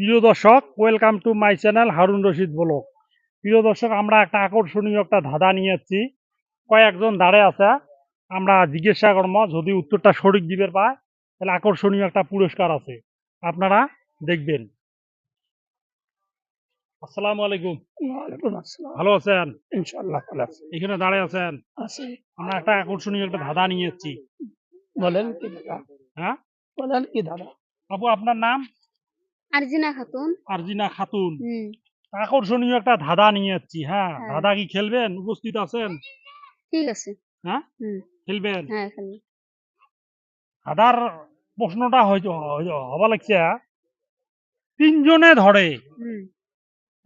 প্রিয় দর্শক welcome to my channel Harun Rashid blog প্রিয় দর্শক আমরা একটা আকর্ষণীয় একটা ধাঁধা নিয়ে যাচ্ছি কয়েকজন দাঁড়ে আছে। আমরা জিজ্ঞাসা করব যদি উত্তরটা সঠিক দিবের পায় তাহলে আকর্ষণীয় একটা পুরস্কার আছে। আপনারা দেখবেন। আসসালামু আলাইকুম। ওয়ালাইকুম আসসালাম। ভালো আছেন? ইনশাআল্লাহ ভালো আছি। এখানে দাঁড়িয়ে আছেন? আছি। আমরা একটা আকর্ষণীয় একটা ধাঁধা নিয়ে যাচ্ছি বলেন কি দাদা হ্যাঁ? বলেন কি দাদা আপু আপনার নাম? আরজিনা খাতুন। আরজিনা খাতুন। আকর্ষণীয় একটা ধাঁধা নিয়ে যাচ্ছি হ্যাঁ। হ্যাঁ। ধাঁধা কি খেলবেন? উপস্থিত আছেন? ঠিক আছে। হ্যাঁ? খেলবেন? হ্যাঁ ধাঁধার প্রশ্নটা হয়তো হবা লাগছে তিনজনে ধরে।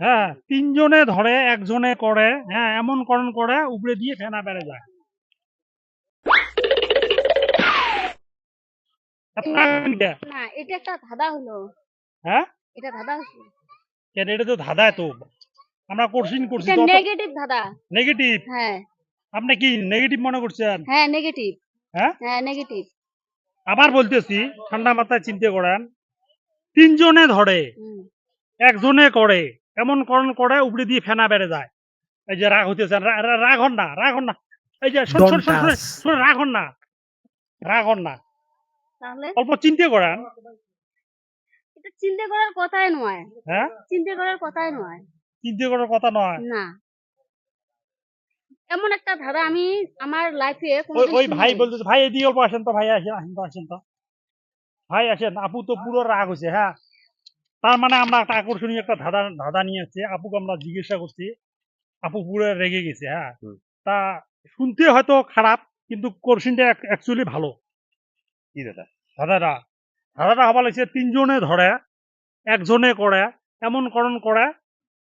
হ্যাঁ তিনজনে ধরে একজনে করে হ্যাঁ এমন করণ করে উপরে দিয়ে ফেনা বেড়ে যায়? না এটা একটা ধাঁধা হলো। হ্যাঁ? এটা ধাঁধা কেন? এটা তো ধাঁধায় তো আমরা কোশ্চিন করছি এটা নেগেটিভ ধাঁধা। নেগেটিভ হ্যাঁ। আপনি কি নেগেটিভ মনে করছেন? হ্যাঁ নেগেটিভ হ্যাঁ? হ্যাঁ নেগেটিভ আবার বলতেছি ঠান্ডা মাথায় চিন্তা করেন। তিনজনে ধরে একজনে করে এমন করণ করে উপরে দিয়ে ফেনা বেড়ে যায়। এই যে রাগ হইতেছে রাগ হন না রাগ হন না। এই যে রাগ হন না। রাগ হন না। অল্প চিন্তা করেন। চিন্তা করার কথাই নয়। হ্যাঁ? চিন্তা করার কথাই নয়। চিন্তা করার কথা নয়? না। এমন একটা ধাঁধা আমি আমার লাইফে ওই ওই ভাই বলতেছে ভাই এদিকে অল্প আসেন তো ভাই আসেন আসেন তো আসেন তো। ভাই আসেন আপু তো পুরো রাগ হয়েছে হ্যাঁ? তার মানে আমরা একটা আকর্ষণীয় একটা ধাঁধা ধাঁধা নিয়ে আসছি। আপুকে আমরা জিজ্ঞাসা করছি আপু পুরো রেগে গেছে হ্যাঁ? তা শুনতে হয়তো খারাপ কিন্তু কোর্সিনটা অ্যাকচুয়ালি ভালো। কি দাদা ধাঁধাটা ধাঁধাটা হবা লাগছে তিনজনে ধরে একজনে করে এমন করণ করে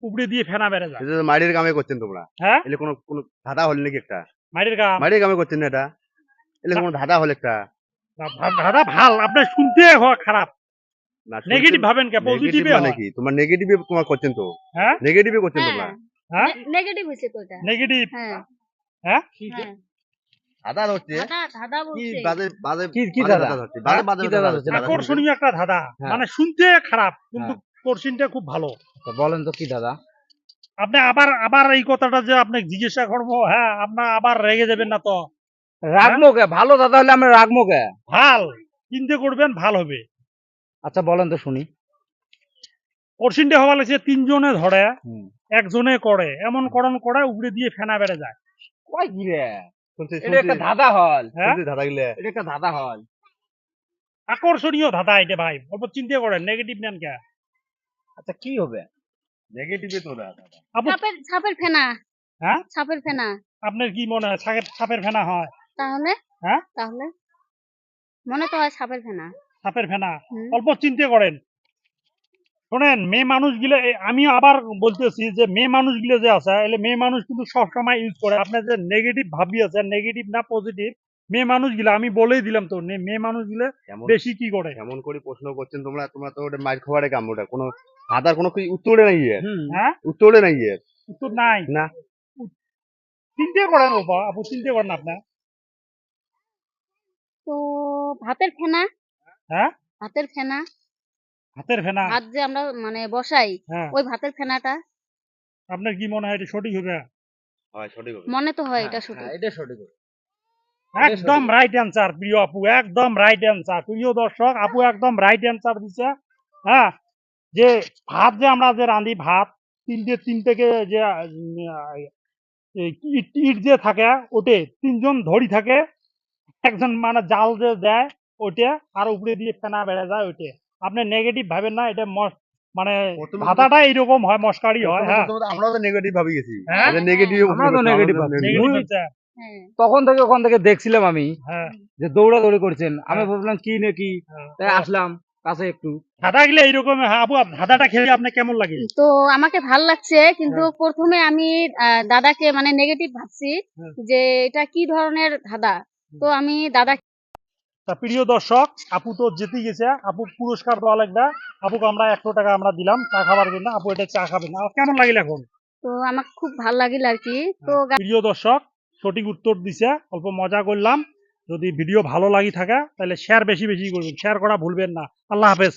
উপরে দিয়ে ফেনা বেড়ে যায়। এটা তো মাড়ির কামে করছেন তোমরা? হ্যাঁ? এলে কোনো কোনো ধাঁধা হল নাকি একটা? মাটির গা মাড়ির কামে করছেন না এটা? এলে কোনো ধাঁধা হল একটা? ধাঁধা ভালো আপনার শুনতে হওয়া খারাপ। না নেগেটিভ ভাবেন কে? পজিটিভ মানে কি? তোমার নেগেটিভে তোমার করছেন তো? হ্যাঁ? নেগেটিভে করছেন তোমরা? হ্যাঁ। হ্যাঁ? নেগেটিভ হয়েছে তো এটা নেগেটিভ হ্যাঁ। হ্যাঁ? হ্যাঁ। ধাঁধা হচ্ছে? দাদা। আকর্ষণীয় একটা ধাঁধা। হ্যাঁ। মানে শুনতে খারাপ কিন্তু কোর্সিনটা খুব ভালো। বলেন তো কি দাদা আপনি আবার আবার এই কথাটা যে আপনি জিজ্ঞাসা করব হ্যাঁ আপনার আবার রেগে যাবেন না তো। রাগমো কে? ভালো দাদা হলে আমরা রাগমো কে? ভালো। চিন্তা করবেন ভালো হবে। আচ্ছা বলেন তো শুনি। কোর্সিনটা হওয়া লাগছে তিনজনে ধরে একজনে করে। এমন করণ করে উপরে দিয়ে ফেনা বেড়ে যায়। কয় কি রে? শুনছি এটা একটা ধাঁধা হল। হ্যাঁ? শুনছি ধাঁধা গিলে। এটা একটা ধাঁধা হল। আকর্ষণীয় ধাঁধা এটা ভাই অল্প চিন্তা করেন নেগেটিভ নেন কে? আচ্ছা কি হবে? নেগেটিভে তো দাদা। আপু সাপের সাপের ফেনা। হ্যাঁ? সাপের ফেনা। আপনার কি মনে হয় সাপের সাপের ফেনা হয়? তাহলে? হ্যাঁ? তাহলে? মনে তো হয় সাপের ফেনা। সাপের ফেনা। অল্প চিন্তা করেন। শোনেন মেয়ে মানুষগুলো আমি আবার বলতেছি যে মেয়ে মানুষগুলো যে আছে এলে মেয়ে মানুষ কিন্তু সবসময় ইউজ করে। আপনার যে নেগেটিভ ভাবি আছে নেগেটিভ না পজিটিভ মেয়ে মানুষগুলো আমি বলেই দিলাম তো মেয়ে মানুষগুলো বেশি কি করে? কেমন করে প্রশ্ন করছেন তোমরা? তোমরা তো ওটা মাইর খাবারে কাম ওটা কোনো ধাঁধার কোনো কি উত্তরে নাই এর? হ্যাঁ? উত্তরে নাই এর? উত্তর নাই। না। চিন্তা করেন ওপা আপু চিন্তা করেন আপনার? তো ভাতের ফেনা? হ্যাঁ? ভাতের ফেনা? হাতের ফেনা। ভাত যে আমরা মানে বসাই হ্যাঁ। ওই ভাতের ফেনাটা। আপনার কি মনে হয় এটা সঠিক হবে? হয় সঠিক হবে। মনে তো হয় এটা সঠিক। হ্যাঁ, এটা সঠিক একদম রাইট অ্যান্সার প্রিয় আপু একদম রাইট অ্যান্সার প্রিয় দর্শক আপু একদম রাইট অ্যান্সার দিছে। হ্যাঁ যে ভাত যে আমরা যে রাঁধি ভাত তিনটে তিন থেকে যে ইট ইট যে থাকে ওটে তিনজন ধরি থাকে একজন মানে জাল যে দেয় ওইটা আর উপরে দিয়ে ফেনা বেড়ে যায় ওইটা আপনি নেগেটিভ ভাবেন না এটা মস- মানে ভাতাটা এইরকম হয় মস্কারি হয় হ্যাঁ। আমরা তো নেগেটিভ ভাবি গেছি। হ্যাঁ? নেগেটিভ আমরা তো নেগেটিভ হচ্ছে। হ্যাঁ। তখন থেকে ওখান থেকে দেখছিলাম আমি হ্যাঁ। যে দৌড়াদৌড়ি করছেন। আমি হ্যাঁ। ভাবলাম কি নাকি তাই আসলাম কাছে একটু। ধাঁধা গেলে এইরকম হ্যাঁ আপু ধাঁধাটা খেলে আপনার কেমন লাগে? তো আমাকে ভালো লাগছে কিন্তু প্রথমে আমি আহ, দাদাকে মানে নেগেটিভ ভাবছি যে এটা কি ধরনের ধাঁধা তো আমি দাদা তা প্রিয় দর্শক আপু তো জিতে গেছে। আপু পুরস্কার দেওয়া লাগবে। আপুকে আমরা একশো টাকা আমরা দিলাম চা খাবার জন্য। আপু এটা চা খাবেন। না কেমন লাগিল এখন? তো আমার খুব ভালো লাগিল আর কি। তো প্রিয় দর্শক সঠিক উত্তর দিছে। অল্প মজা করলাম। যদি ভিডিও ভালো লাগি থাকে তাহলে শেয়ার বেশি বেশি করবেন। শেয়ার করা ভুলবেন না। আল্লাহ হাফেজ।